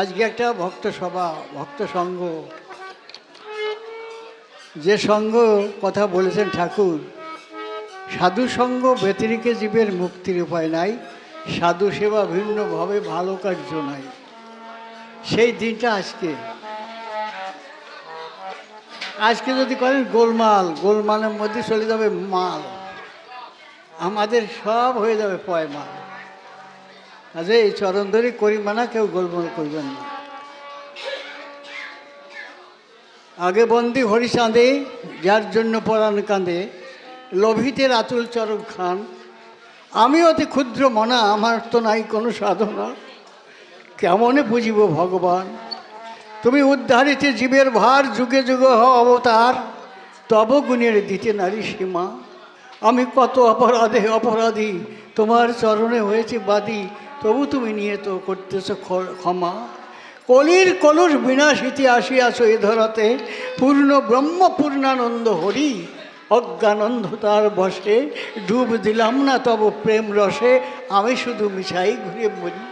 আজকে একটা ভক্ত সভা, ভক্ত সঙ্গ। যে সঙ্গ কথা বলেছেন ঠাকুর, সাধু সঙ্গ ব্যতিরিকে জীবের মুক্তির উপায় নাই, সাধু সেবা ভিন্নভাবে ভালো কার্য নাই। সেই দিনটা আজকে। আজকে যদি করেন গোলমাল, গোলমালের মধ্যে চলে যাবে মাল। আমাদের সব হয়ে যাবে পয় মাল আজ এই চরণ ধরে করি মানা, কেউ গোলমাল করবেন না। আগে বন্দি হরিচাঁদে যার জন্য পরাণ কাঁদে লোভিতের আতুল চরক খান। আমি অতি ক্ষুদ্র মনা, আমার তো নাই কোনো সাধনা। কেমনে বুঝিব ভগবান? তুমি উদ্ধারিতে জীবের ভার যুগে যুগে হ অবতার, তব গুণের দিতে নারী সীমা। আমি কত অপরাধে অপরাধী, তোমার চরণে হয়েছে বাদী তবু তুমি নিয়ে তো করতেছ ক্ষমা। কলির কলুষ বিনাশিতে আসিয়াছ এ ধরাতে, পূর্ণ ব্রহ্ম পূর্ণানন্দ হরি অজ্ঞানন্ধতার বসে ডুব দিলাম না তব প্রেম রসে, আমি শুধু মিছাই ঘুরে মরি।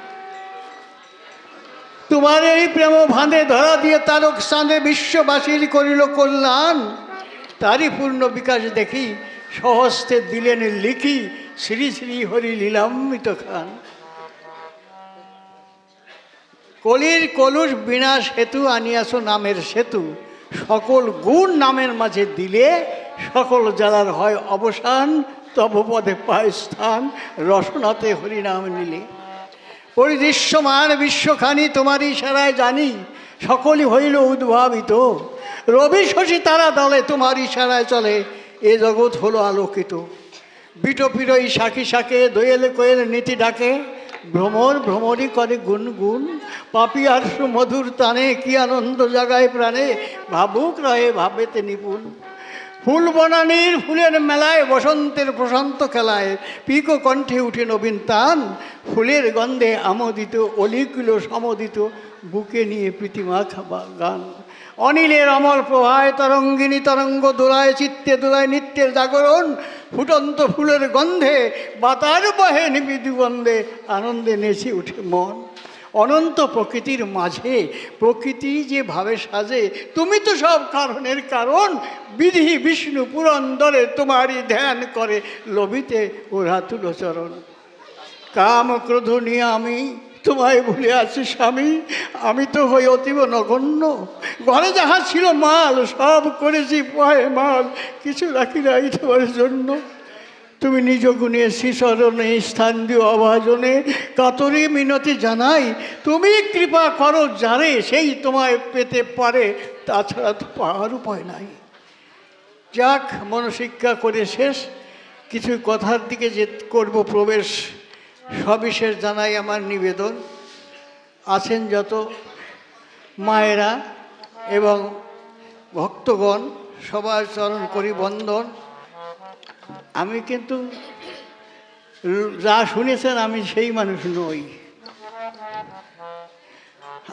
তোমার এই প্রেম ভাঁধে ধরা দিয়ে তারক স্থানে বিশ্ববাসীর করিল কল্যাণ। তারই পূর্ণ বিকাশ দেখি, সহস্তে দিলেন লিখি, শ্রী শ্রী হরি লীলাম্বিত খান। কলির কলুষ বিনাশ হেতু আনিয়াছ নামের সেতু। সকল গুণ নামের মাঝে দিলে সকল জ্বালার হয় অবসান তব পদে পায় স্থান রসনাতে হরিনাম নিলে। পরিদৃশ্যমান বিশ্বখানি তোমারই ইশারায় জানি, সকলই হইল উদ্ভাবিত। রবি শশী তারা দলে তোমার ইশারায় চলে, এ জগৎ হলো আলোকিত। বিটপিরই শাখি শাখে দোয়েলে কোয়েলে নীতি ডাকে ভ্রমর ভ্রমণই করে গুন গুন পাপি আর মধুর তানে কি আনন্দ জাগায় প্রাণে? ভাবুক রয়ে ভাবেতে নিপুণ ফুল বনানির ফুলের মেলায়, বসন্তের প্রশান্ত খেলায়, পিকো কণ্ঠে উঠে নবীন তান। ফুলের গন্ধে আমোদিত অলিকুলো সমোদিত, বুকে নিয়ে প্রীতিমা খাবা গান। অনিলের অমর প্রভায় তরঙ্গিনী তরঙ্গ দোলায় চিত্তে দোলায় নিত্যের জাগরণ, ফুটন্ত ফুলের গন্ধে, বাতার বহে নিবিদু গন্ধে, আনন্দে নেচে উঠে মন। অনন্ত প্রকৃতির মাঝে, প্রকৃতি যে ভাবে সাজে, তুমি তো সব কারণের কারণ। বিধি বিষ্ণু পুরন্দরে তোমারই ধ্যান করে, লোভিতে ওরা রাতুল চরণ। কাম ক্রোধ নিয়ে আমি তোমায় ভুলে আছি স্বামী, আমি তো হই অতীব নগণ্য। ঘরে যাহা ছিল মাল, সব করেছি পায়ে মাল, কিছু রাখি নাই তোমার জন্য। তুমি নিজ গুণে শিশরণে স্থান দিও অভাজনে কাতরে মিনতি জানাই, তুমি কৃপা করো যারে সেই তোমায় পেতে পারে, তাছাড়া তো পাওয়ার উপায় নাই। যাক, মনশিক্ষা করে শেষ, কিছু কথার দিকে যে করব প্রবেশ। সবিশেষ জানাই আমার নিবেদন। আছেন যত মায়েরা এবং ভক্তগণ সবার চরণ করি বন্দন। আমি কিন্তু যা শুনেছেন আমি সেই মানুষ নই।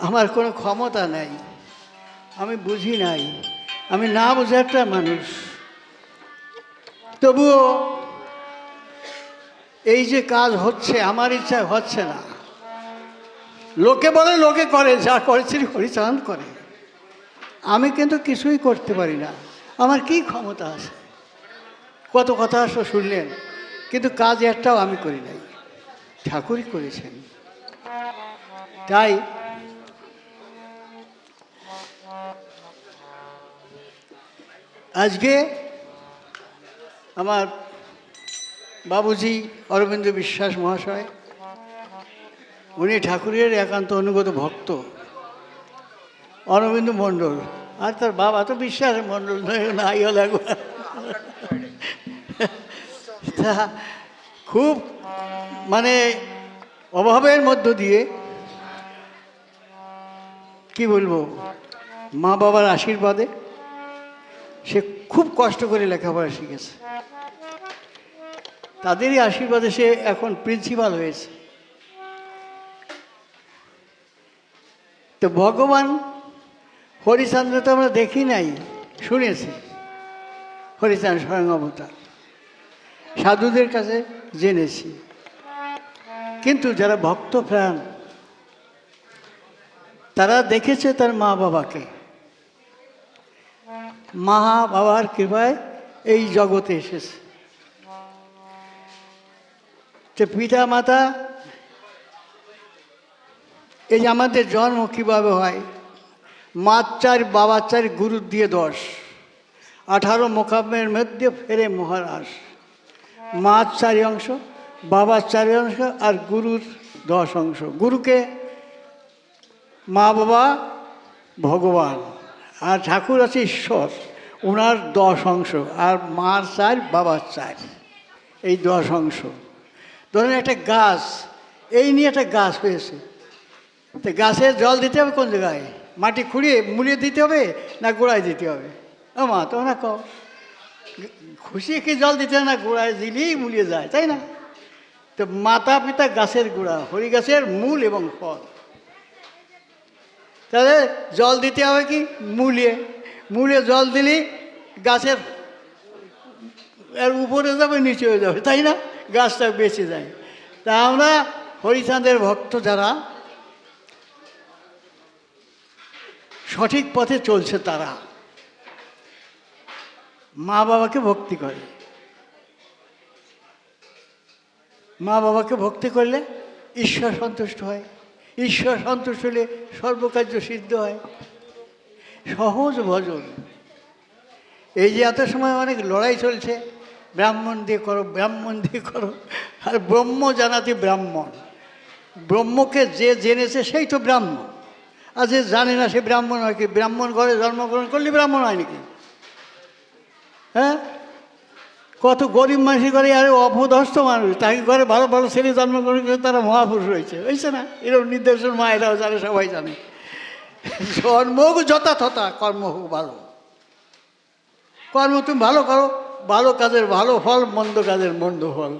আমার কোনো ক্ষমতা নাই। আমি বুঝি নাই। আমি না বুঝে একটা মানুষ। তবুও এই যে কাজ হচ্ছে, আমার ইচ্ছা হচ্ছে না। লোকে বলে, লোকে করে, যা করেছে হরিচাঁদ করে। আমি কিন্তু কিছুই করতে পারি না। আমার কি ক্ষমতা আছে? কত কথা আসো শুনলেন, কিন্তু কাজ একটাও আমি করি নাই। ঠাকুরই করেছেন। তাই আজকে আমার বাবুজি, অরবিন্দ বিশ্বাস মহাশয়, উনি ঠাকুরের একান্ত অনুগত ভক্ত। অরবিন্দ মণ্ডল, আর তার বাবা তো বিশ্বাস মণ্ডল নাই লাগবে। তা খুব মানে অভাবের মধ্য দিয়ে, কি বলব মা বাবার আশীর্বাদে সে খুব কষ্ট করে লেখাপড়া শিখেছে। তাদেরই আশীর্বাদে সে এখন প্রিন্সিপাল হয়েছে। তো ভগবান হরিচন্দ্র তো আমরা দেখি নাই, শুনেছি। হরিচন্দ্র স্বয়ং অবতার। সাধুদের কাছে জেনেছি। কিন্তু যারা ভক্ত প্রাণ, তারা দেখেছে তার মা বাবাকে। মা বাবার কৃপায় এই জগতে এসেছে। তো পিতা মাতা এই আমাদের জন্ম কীভাবে হয়? মার চার বাবার চার গুরুর দিয়ে দশ। আঠারো মোকামের মধ্যে ফেরে মহারাজ। মার চারি অংশ বাবার চারি অংশ আর গুরুর দশ অংশ। গুরুকে মা বাবা ভগবান আর ঠাকুর আছে ঈশ্বর ওনার দশ অংশ আর মার চার, বাবার চার। এই দশ অংশ। ধরুন একটা গাছ, এই নিয়ে একটা গাছ হয়েছে। তো গাছে জল দিতে হবে কোন জায়গায়? মাটি খুঁড়িয়ে মুড়িয়ে দিতে হবে না গোড়ায় দিতে হবে? ও মা তোমরা কও। খুশি কি জল দিতে না গোড়ায় দিলেই মুড়িয়ে যায়, তাই না? তো মাতা পিতা গাছের গোড়া, হরি গাছের মূল এবং ফল। তাহলে জল দিতে হবে কি? মূলে মূলে জল দিলেই গাছের এর উপরে যাবে, নিচে হয়ে যাবে, তাই না? গাছটা বেঁচে যায়। তা আমরা হরিচাঁদের ভক্ত যারা, সঠিক পথে চলছে তারা। মা বাবাকে ভক্তি করে। মা বাবাকে ভক্তি করলে ঈশ্বর সন্তুষ্ট হয়। ঈশ্বর সন্তুষ্ট হলে সর্বকার্য সিদ্ধ হয়। সহজ ভজন। এই যে এত সময় অনেক লড়াই চলছে ব্রাহ্মণ দিয়ে করো, ব্রাহ্মণ দিয়ে করো। আর ব্রহ্ম জানাতে ব্রাহ্মণ। ব্রহ্মকে যে জেনেছে সেই তো ব্রাহ্মণ আর যে জানে না সে ব্রাহ্মণ হয় কি? ব্রাহ্মণ ঘরে জন্মগ্রহণ করলে ব্রাহ্মণ হয় নাকি? হ্যাঁ? কত গরিব মানুষের ঘরে আরে অপদস্থ মানুষ, তাকে ঘরে ভালো ভালো ছেলে জন্মগ্রহণ করে তারা মহাপুরুষ হয়েছে। হয়েছে না? এরকম নির্দেশন মায়েরাও জানে, সবাই জানে। জন্ম হোক যথাযথা, কর্ম হোক ভালো। কর্ম তুমি ভালো করো। ভালো কাজের, ভালো ফল, মন্দ কাজের, মন্দ ফল।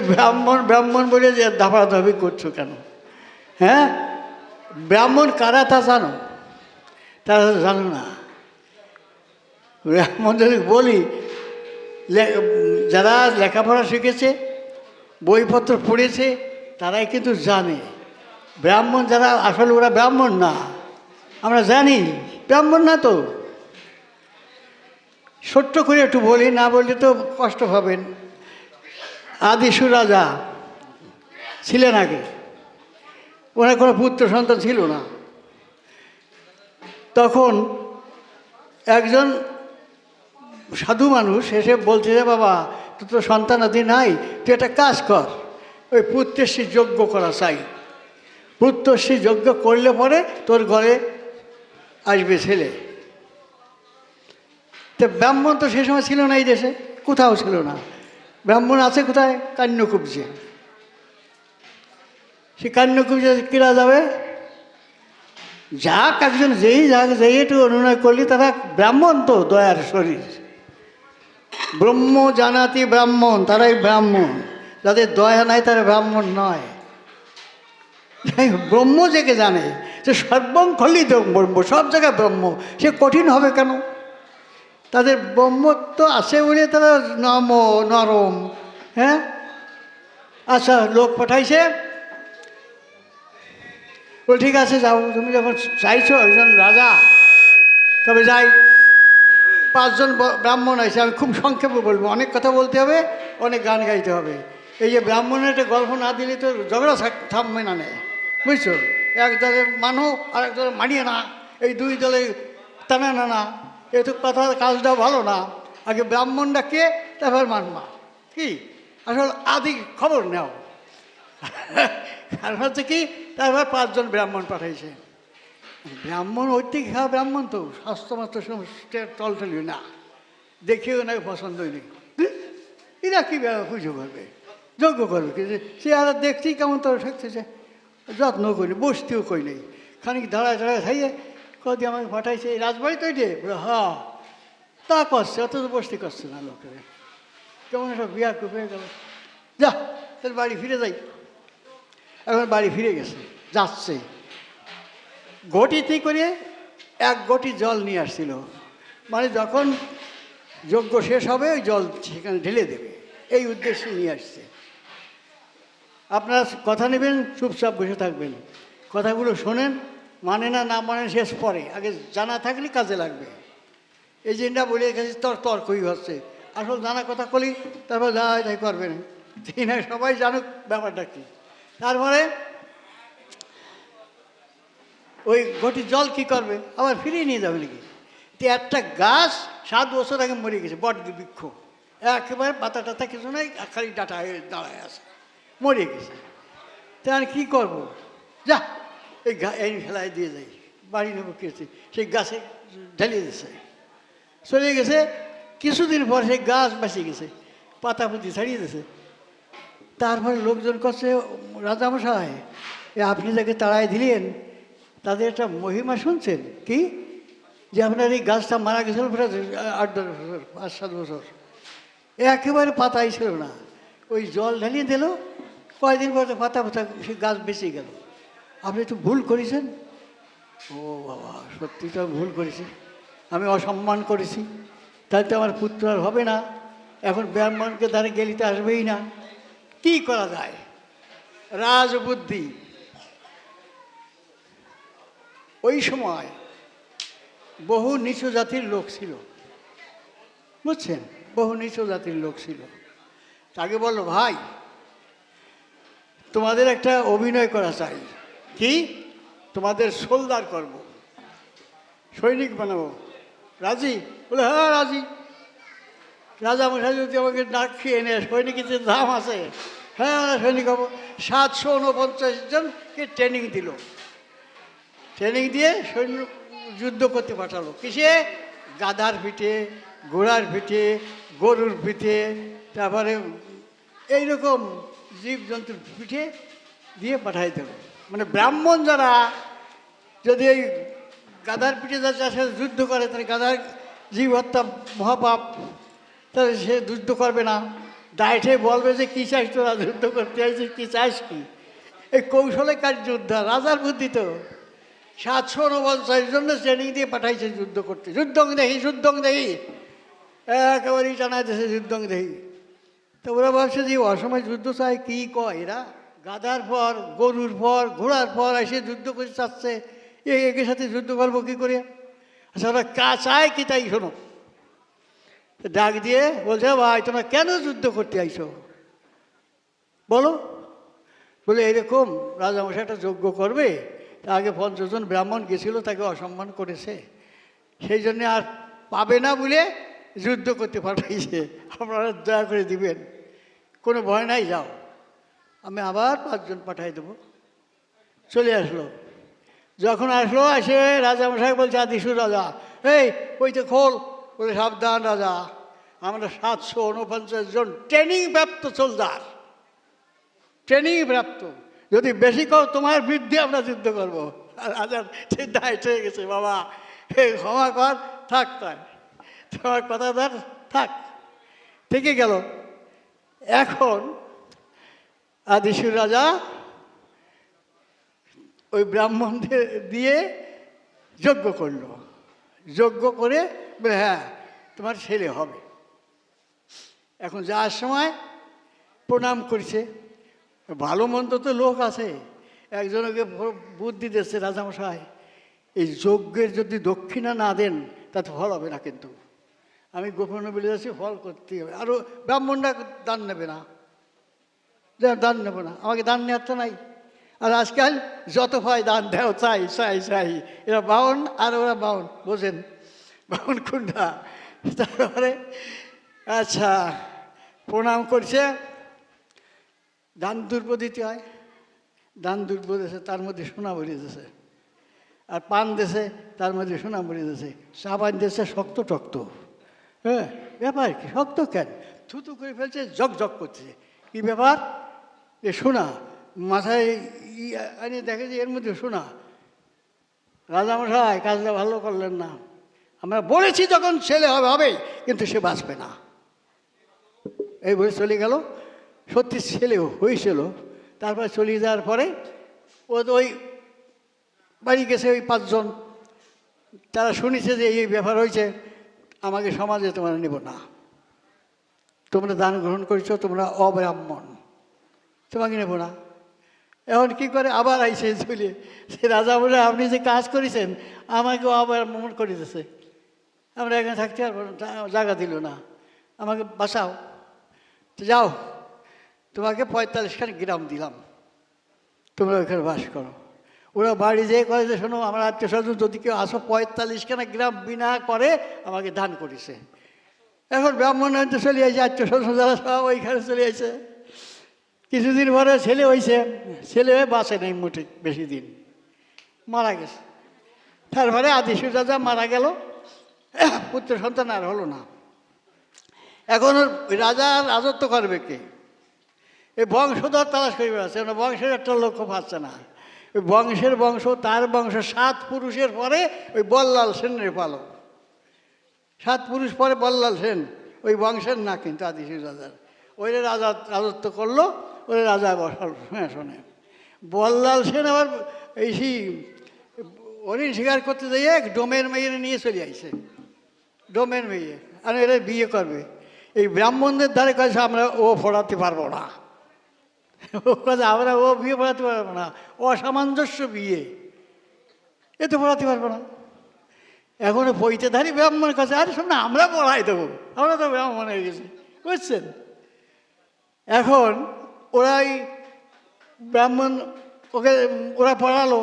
ব্রাহ্মণ ব্রাহ্মণ বলে যে দাফাদাফি করছ কেন? হ্যাঁ? ব্রাহ্মণ কারা তা জানো? তারা জানো না। ব্রাহ্মণ যদি বলি যারা লেখাপড়া শিখেছে, বইপত্র পড়েছে, তারাই কিন্তু জানে। ব্রাহ্মণ যারা, আসলে ওরা ব্রাহ্মণ না। আমরা জানি, ব্রাহ্মণ না তো। ছোট্ট করে একটু বলি, না বললে তো কষ্ট পাবেন। আদিশু রাজা ছিলেন আগে। ওনার কোনো পুত্র সন্তান ছিল না। তখন একজন সাধু মানুষ এসে বলছে যে, বাবা, তোর তো সন্তান আদি নাই, তুই একটা কাজ কর। ওই পুত্রশ্রী যজ্ঞ করা চাই। পুত্রশ্রী যজ্ঞ করলে পরে তোর ঘরে আসবে ছেলে। তো ব্রাহ্মণ তো সে সময় ছিল না এই দেশে, কোথাও ছিল না। ব্রাহ্মণ আছে কোথায়? কান্যকুব্জে। সে কান্যকুব্জে কিরা যাবে? যাক, একজন যেই যাক, যেই একটু অনুনয় করলি, তারা ব্রাহ্মণ তো, দয়ার শরীর। ব্রহ্ম জানাতি ব্রাহ্মণ, তারাই ব্রাহ্মণ। যাদের দয়া নাই, তারা ব্রাহ্মণ নয়। ব্রহ্ম যেকে জানে, সে সর্বং খলিত ব্রহ্ম, সব জায়গায় ব্রহ্ম। সে কঠিন হবে কেন? তাদের ব্রহ্মত্ব আছে বলে তারা নম, নরম হ্যাঁ? আচ্ছা লোক পাঠাইছে। বল, ঠিক আছে, যাও। তুমি যখন চাইছো একজন রাজা, তবে যাই। পাঁচজন ব্রাহ্মণ আছে আমি খুব সংক্ষেপে বলব। অনেক কথা বলতে হবে, অনেক গান গাইতে হবে। এই যে ব্রাহ্মণের একটা গল্প না দিলে তো ঝগড়া থামবে না নেয় বুঝছ? এক দলে মানো আর এক দলে মানিয়ে না। এই দুই দলে টানা না। এত কথা, কাজটা ভালো না। আগে ব্রাহ্মণটা কে, তারপর মানমা। কি? আসলে আদি খবর নেও। কারণ হচ্ছে কি, তারপর পাঁচজন ব্রাহ্মণ পাঠাইছে। ব্রাহ্মণ ঐতিক হ্যাঁ ব্রাহ্মণ তো, স্বাস্থ্যমাত্র টলটলি না। দেখেও না পছন্দ হয়নি এরা কী পুজো করবে? যজ্ঞ করবে কি? সে আর দেখছি কেমন তোর থাকতেছে যত্ন করি, বসতেও কই নেই। খানিক দাঁড়ায় দাঁড়ায় খাইয়ে কদি আমাকে পাঠাইছে, এই রাজবাড়ি তো এটে হ্যাঁ। তা করছে অত তো বসতে করছে না লোকের। কেমন একটা বিয়া হয়ে গেল। যা তোর বাড়ি ফিরে যাই। এখন বাড়ি ফিরে গেছে, যাচ্ছে। ঘটিতে করে এক গটি জল নিয়ে আসছিল। মানে যখন যজ্ঞ শেষ হবে, ওই জল সেখানে ঢেলে দেবে। এই উদ্দেশ্যে নিয়ে আসছে। আপনারা কথা নেবেন, চুপচাপ বসে থাকবেন। কথাগুলো শোনেন। মানে না না মানে শেষ পরে। আগে জানা থাকলে কাজে লাগবে। এই না বলে গেছে তর তর্কই হচ্ছে। আসল জানা কথা কলি, তারপর যা হয় তাই করবে না। ঠিক না, সবাই জানুক ব্যাপারটা কি। তারপরে ওই ঘটি জল কি করবে? আবার ফিরিয়ে নিয়ে যাবে নাকি? তো একটা গাছ সাত বছর আগে মরে গেছে, বট বৃক্ষ। একেবারে পাতা টাতা কিছু নাই, খালি ডাটা দাঁড়ায় আছে। মরে গেছে। তা আর কী করব? যা। এই এই ফেলায় দিয়ে যাই বাড়ি নেব কেছে সেই গাছে ঢালিয়ে দিয়েছে। চলে গেছে, কিছুদিন পর সেই গাছ বাঁচে গেছে পাতা পুঁতি ছাড়িয়ে দিয়েছে। তারপরে লোকজন করছে, রাজামশাই, এ আপনি যাকে তাড়াই দিলেন, তাদের একটা মহিমা শুনছেন, কি? যে আপনার এই গাছটা মারা গেছিল প্রায় আট দশ বছর, পাঁচ সাত বছর। একেবারে পাতাই ছিল না। ওই জল ঢালিয়ে দিল, কয়দিন পর তো পাতা পাতা সে গাছ বেঁচে গেল। আপনি তো ভুল করেছেন? ও বাবা, সত্যি তো ভুল করেছি। আমি অসম্মান করেছি। তাই তো আমার পুত্র আর হবে না। এখন ব্রাহ্মণকে দ্বারা গেলিতে আসবেই না। কি করা যায়? রাজবুদ্ধি। ওই সময় বহু নিচু জাতির লোক ছিল। বুঝছেন? বহু নিচু জাতির লোক ছিল। তাকে বলল, ভাই, তোমাদের একটা অভিনয় করা চাই। কি? তোমাদের সোলদার করব সৈনিক বানাবো। রাজি? বলে হ্যাঁ রাজি। রাজা মশাই যদি আমাকে ডাক খেয়ে নেয় সৈনিকের যে দাম আছে হ্যাঁ সৈনিক হব সাতশো উনপঞ্চাশ জনকে ট্রেনিং দিল। ট্রেনিং দিয়ে সৈন্য যুদ্ধ করতে পাঠালো। কিসে? গাধার পিঠে, ঘোড়ার পিঠে, গরুর পিঠে, তারপরে এইরকম জীবজন্তুর পিঠে দিয়ে পাঠাই দিল। মানে ব্রাহ্মণ যারা যদি এই গাধার পিঠে যার সাথে যুদ্ধ করে, তাহলে গাধার জীব হত্যা মহাপাপ, তাহলে সে যুদ্ধ করবে না। ডাইটে বলবে যে, কী চাইস তোরা যুদ্ধ করতে আইছিস কী চাইস কি? এই কৌশলে কাজ যুদ্ধ রাজার বুদ্ধি তো। সাতশো উনপঞ্চাশ জন্য ট্রেনিং দিয়ে পাঠাইছে যুদ্ধ করতে। যুদ্ধং দেখি যুদ্ধং দেখি একেবারেই জানাইতেছে যুদ্ধং দেখি তো ওরা ভাবছে যে অসময় যুদ্ধ চায়, কী কয় এরা? গাদার পর, গরুর পর, ঘোড়ার পর এসে যুদ্ধ করে চাচ্ছে। একের সাথে যুদ্ধ করব কী করে? আচ্ছা ওরা কা চায় কি তাই শোনো। ডাক দিয়ে বলছে, ভাই, তোমরা কেন যুদ্ধ করতে আইছো? বলো। বলে, এরকম রাজামশাই রাজামশাইটা যজ্ঞ করবে। আগে পঞ্চজন ব্রাহ্মণ গেছিল, তাকে অসম্মান করেছে। সেই জন্যে আর পাবে না বলে যুদ্ধ করতে পাঠাইছে আপনারা দয়া করে দিবেন। কোনো ভয় নাই, যাও। আমি আবার পাঁচজন পাঠাই দেবো। চলে আসলো। যখন আসলো, এসে রাজামশাই বলছে, আদিশু রাজা, এই ওইতে খোল, বলে, সাবধান রাজা, আমরা সাতশো উনপঞ্চাশ জন ট্রেনিং প্রাপ্ত সোলদার ট্রেনিং প্রাপ্ত যদি বেশি কর, তোমার বৃদ্ধি আমরা যুদ্ধ করব। রাজার চিন্তায় হয়ে গেছে, বাবা, হে, ক্ষমা কর, থাক তাই তোমার কথা ধর থাক। থেকে গেল। এখন আদিশুর রাজা ওই ব্রাহ্মণদের দিয়ে যজ্ঞ করল। যজ্ঞ করে হ্যাঁ তোমার ছেলে হবে। এখন যাওয়ার সময় প্রণাম করছে। ভালো মন্দ তো লোক আছে। একজনকে বুদ্ধি দিচ্ছে রাজামশাই, এই যজ্ঞের যদি দক্ষিণা না দেন, তাতে ফল হবে না কিন্তু। আমি গোপনে বলে যাচ্ছি, ফল করতে হবে। আরও ব্রাহ্মণরা দান নেবে না। দান নেব না। আমাকে দান নেওয়ার তো নাই। আর আজকাল যত হয় দান দেও, চাই চাই চাই, এরা বাউন আর ওরা বাউন, বোঝেন? বাউন কুন্ডা তারপরে আচ্ছা প্রণাম করছে। দান দুর্ব দিতে হয়। দান দুর্ব দেশে তার মধ্যে সোনা দিয়েছে আর পান দেশে তার মধ্যে সোনা দিয়েছে সাবান দেশে শক্ত টক্ত। হ্যাঁ ব্যাপার কি? শক্ত কেন? থুতু করে ফেলছে, জগ জগ করছে। কি ব্যাপার? এ সোনা মাথায় আনি দেখে যে এর মধ্যে সোনা রাজামশাই, কাজটা ভালো করলেন না। আমরা বলেছি যখন ছেলে হবে হবেই কিন্তু সে বাঁচবে না। এই বলে চলে গেল। সত্যি ছেলে হয়েছিল। তারপর চলে যাওয়ার পরে, ও তো ওই বাড়ি গেছে ওই পাঁচজন। তারা শুনেছে যে এই ব্যাপার হয়েছে, আমাকে সমাজে তোমরা নেব না। তোমরা দান গ্রহণ করেছ, তোমরা অব্রাহ্মণ। তোমাকে নেব না। এখন কি করে আবার আইসে চলে? সে রাজা বলে, আপনি যে কাজ করেছেন, আমাকেও আবার মন করে দিতেছে আমরা এখানে থাকতে আর জায়গা দিল না। আমাকে বাসাও তো যাও, তোমাকে পঁয়তাল্লিশখানি গ্রাম দিলাম। তোমরা ওইখানে বাস করো। ওরা বাড়ি যেয়ে করে যে, শোনো, আমার আত্মীয় স্বজন যদি কেউ আসো, পঁয়তাল্লিশখানা গ্রাম বিনা করে আমাকে দান করেছে। এখন ব্রাহ্মণ হয়তো চলে আসছে আত্মীয় স্বজন যারা সব ওইখানে চলে আসছে কিছুদিন পরে ছেলে হয়েছে ছেলে হয়ে বাঁচে নাই মোটে বেশি দিন। মারা গেছে। তারপরে আদিশু রাজা মারা গেল। পুত্র সন্তান আর হলো না। এখন রাজা রাজত্ব করবে কে? এই বংশধর তালাশ করে বেড়াচ্ছে না বংশের একটা লক্ষ্য পাচ্ছে না। ওই বংশের বংশ, তার বংশ, সাত পুরুষের পরে ওই বল্লাল সেনের পালো সাত পুরুষ পরে বল্লাল সেন, ওই বংশের না কিন্তু আদিশী রাজার ওই রাজা রাজত্ব করল ওই রাজা বসাল হ্যাঁ শোনে বল্লাল সেন আবার এই সেই হরিণ শিকার করতে যাইয়ে এক ডোমের মেয়ের নিয়ে চলে আইছে। ডোমের মেয়ে, আর এরা বিয়ে করবে। এই ব্রাহ্মণদের দ্বারে কাছে আমরা ও ফোড়াতে পারব না। ও কথা আমরা ও বিয়ে পড়াতে পারব না, অসামঞ্জস্য বিয়ে। এ তো পড়াতে পারব না। এখন পৈতেধারী ব্রাহ্মণের কাছে, আরে শোন না, আমরা পড়াই দেবো। আমরা তো ব্রাহ্মণ হয়ে গেছি, বুঝছেন? এখন ওরাই ব্রাহ্মণ ওকে, ওরা পড়ালো।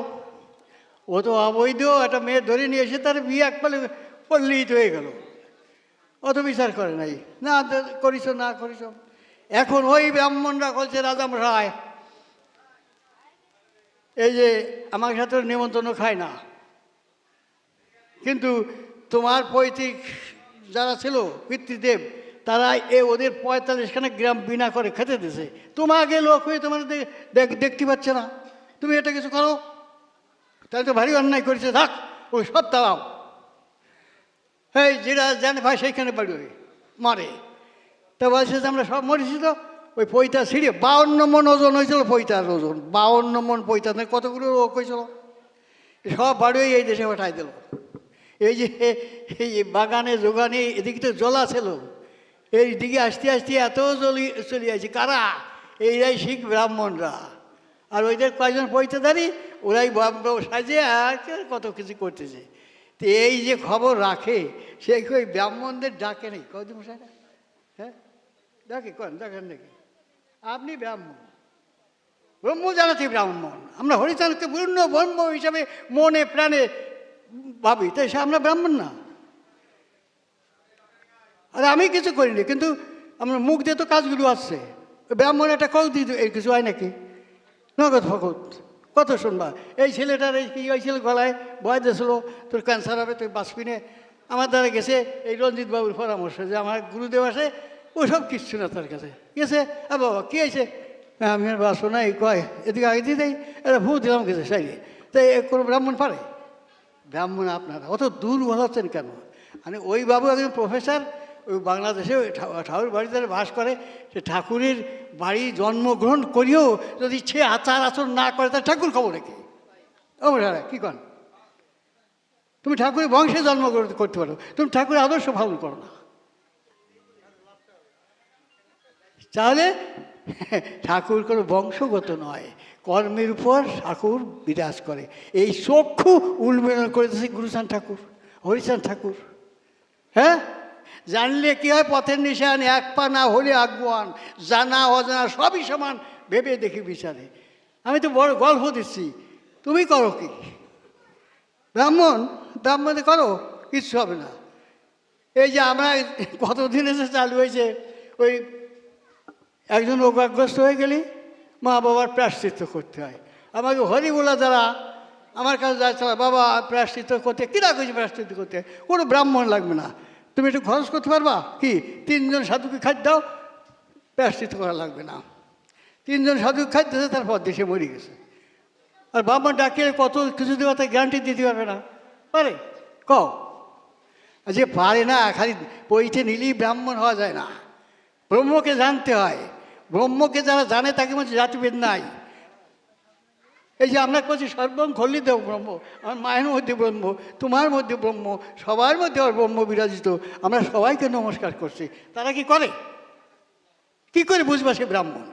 ও তো অবৈধ, একটা মেয়ে ধরে নিয়ে এসে তার বিয়ে একপালে পল্লিত হয়ে গেল। অত বিচার করে নাই। না করিস না করিস। এখন ওই ব্রাহ্মণরা বলছে রাজামশাই এই যে আমার সাথে নিমন্ত্রণ খায় না। কিন্তু তোমার পৈতৃক যারা ছিল, পিতৃদেব তারা এ ওদের পঁয়তাল্লিশখানা গ্রাম বিনা করে খেতে দিছে। তোমাকে লোক হয়ে তোমার দেখ- দেখতে পাচ্ছে না। তুমি এটা কিছু করো। তাই তো ভারী অন্যায় করেছে। থাক, ওই সব তারাও। এই যেটা জানে ভাই সেইখানে বাড়ি মারে। তা বলছে যে আমরা সব মরেছি তো। ওই পৈতা ছিঁড়ে বাউন্ন মন ওজন হয়েছিল পৈতার ওজন। বাউন্ন মন পৈতা কতগুলো লোক হয়েছিল? সব বাড়ি এই দেশে পাঠাই দিল। এই যে, এই বাগানে, যোগানে, এদিকে তো জলা ছিল এই দিকে আসতে আসতে এত জলি চলে আসছে কারা? এইরাই শিখ ব্রাহ্মণরা। আর ওইদের কয়েকজন পৈতেদারি? ওরাই সাজে আর কত কিছু করতেছে। তো এই যে খবর রাখে, সে ওই ব্রাহ্মণদের ডাকে নেই কদিন মশাইরা হ্যাঁ? ডাকে, কন দেখেন নাকি? আপনি ব্রাহ্মণ। ব্রহ্ম জানাতে ব্রাহ্মণ। আমরা হরিচাঁদকে পূর্ণ ব্রহ্ম হিসাবে মনে প্রাণে ভাবি। তাই সে আমরা ব্রাহ্মণ না। আরে আমি কিছু করিনি কিন্তু আমার মুখ দিয়ে তো কাজগুলো আসছে। ওই ব্রাহ্মণ একটা কৌ দিত এই কিছু হয় নাকি? নগদ ফকত কত শুনবা? এই ছেলেটার এই কি হয়েছিল গলায় ভয় দিয়েছিল তোর ক্যান্সার হবে তুই বাঁচবি নে আমার দ্বারা গেছে এই রঞ্জিত বাবুর পরামর্শ যে আমার গুরুদেব আসে ওসব কিচ্ছু না তার কাছে। গেছে? আর বাবা কী হয়েছে? হ্যাঁ, আমি আর বাসো না এই কয় এদিকে আগে দিয়ে দেয় এটা ভূ দিলাম গেছে সাই তাই কোনো ব্রাহ্মণ পারে? ব্রাহ্মণ আপনারা অত দূর হচ্ছেন কেন? মানে ওই বাবু একজন প্রফেসর ওই বাংলাদেশে ঠাকুর বাড়িতে বাস করে, সে ঠাকুরের বাড়ি জন্মগ্রহণ করিও যদি সে আচার আচরণ না করে তার ঠাকুর খবর রেখে ও মশারা কী তুমি ঠাকুরের বংশে জন্মগ্রহণ করতে পারো, তুমি ঠাকুরের আদর্শ পালন করো না। তাহলে ঠাকুর কোনো বংশগত নয়, কর্মের উপর ঠাকুর বিরাজ করে। এই চক্ষু উন্মোলন করেছে গুরুচান ঠাকুর হরিচান ঠাকুর। হ্যাঁ? জানলে কি হয়? পথের নিশান, এক পা না হলে আগুয়ান। জানা, অজানা সবই সমান, ভেবে দেখি বিচারে। আমি তো বড় গল্প দিচ্ছি। তুমি করো কি? ব্রাহ্মণ, ব্রাহ্মণে করো, কিচ্ছু হবে না। এই যে আমরা কতদিন এসে চালু হয়েছে, ওই একজন রোগাগ্রস্ত হয়ে গেলে, মা বাবার প্রাশ্চিত্য করতে হয়। আমাকে হরিবোলা যারা আমার কাছে যাচ্ছে বাবা প্রাশ্চিত্য করতে কিনা কিছু প্রাশ্চিত্য করতে কোনো ব্রাহ্মণ লাগবে না। তুমি একটু খরচ করতে পারবা? কি, তিনজন সাধুকে খাদ্য দাও প্রাশ্চিত্য করা লাগবে না। তিনজন সাধু খাদ্যছে তারপর দেশে মরে গেছে। আর বাবা ডাকে, কত কিছু দেওয়া তার গ্যারান্টি দিতে পারবে না। পারে? ক যে পারে না, খালি পৈতে নিলেই ব্রাহ্মণ হওয়া যায় না। ব্রহ্মকে জানতে হয়। ব্রহ্মকে যারা জানে, তাকে মধ্যে জাতিভেদ নাই। এই যে আমরা করছি সর্বং খল্লিত ব্রহ্ম, আমার মায়ের মধ্যে ব্রহ্ম, তোমার মধ্যে ব্রহ্ম, সবার মধ্যে ব্রহ্ম বিরাজিত, আমরা সবাইকে নমস্কার করছি। তারা কি করে? কি করে বুঝবা সে ব্রাহ্মণ?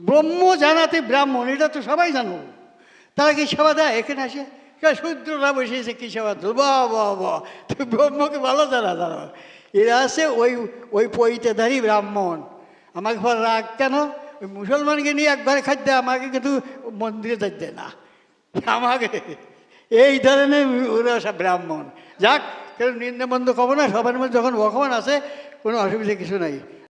ব্রহ্ম জানাতে ব্রাহ্মণ, এটা তো সবাই জানো। তারা কি সেবা দেয় এখানে আসে শূদ্ররা বসেছে কি সেবা দেবো বা বা বা তুই ব্রহ্মকে ভালো জানা জানো এরা আছে ওই ওই পৈতেধারী ব্রাহ্মণ। আমাকে রাগ কেন? মুসলমানকে নিয়ে একবারে খাদ্যে আমাকে কিন্তু মন্দিরে যাইতে না। আমাকে এই ধরনের ওরা সব ব্রাহ্মণ। যাক, কেউ নিন্দা বন্ধ কব না, সবার মধ্যে যখন ভগবান আছে, কোনো অসুবিধা কিছু নাই।